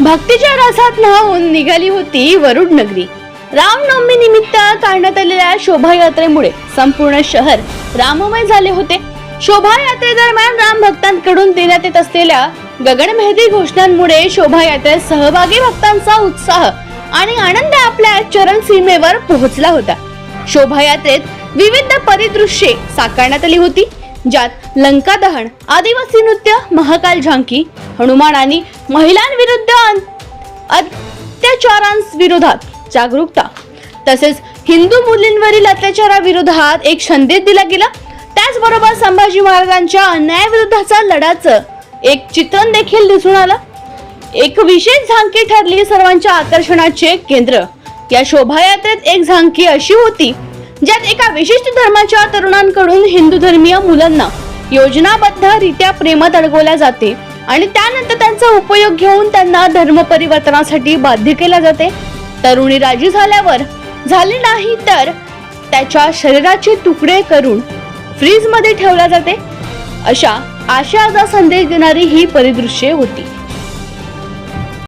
भक्तीच्या रसात न्हावून निघाली होती वरुड नगरी. रामनवमी निमित्त काढण्यात आलेल्या शोभायात्रेमुळे संपूर्ण शहर राममय झाले होते. शोभायात्रेदरम्यान राम भक्तांकडून देण्यात येत असलेल्या गगनमेहदी घोषणांमुळे शोभायात्रेत सहभागी भक्तांचा उत्साह आणि आनंद आपल्या चरण सीमेवर पोहोचला होता. शोभायात्रेत विविध परिदृश्ये साकारण्यात आली होती. ज्यात लंका दहन आदिवासी नृत्य महाकाल झांकी हनुमान आणि महिलांविरुद्ध अत्याचारांविरोधात जागरूकता. तसेच हिंदू मुलींवरील अत्याचाराविरोधात एक संदेश दिला गेला. त्याचबरोबर संभाजी महाराजांच्या अन्यायाविरुद्धचा लढाचं एक चित्रण देखील दिसून आलं. एक विशेष झांकी ठरली सर्वांच्या आकर्षणाचे केंद्र. या शोभायात्रेत एक झांकी अशी होती ज्यात एका विशिष्ट धर्माच्या तरुणांकडून हिंदू धर्मीय मुलांना योजनाबद्धरित्या प्रेमात अडकवल्या जाते आणि त्यानंतर त्यांचा उपयोग घेऊन त्यांना धर्म परिवर्तनासाठी बाध्य केल्या जाते. तरुणी राजी झाल्यावर झाली नाही तर त्याच्या शरीराचे तुकडे करून फ्रीजमध्ये ठेवल्या जाते. अशा आशाचा संदेश देणारी ही परिदृश्ये होती.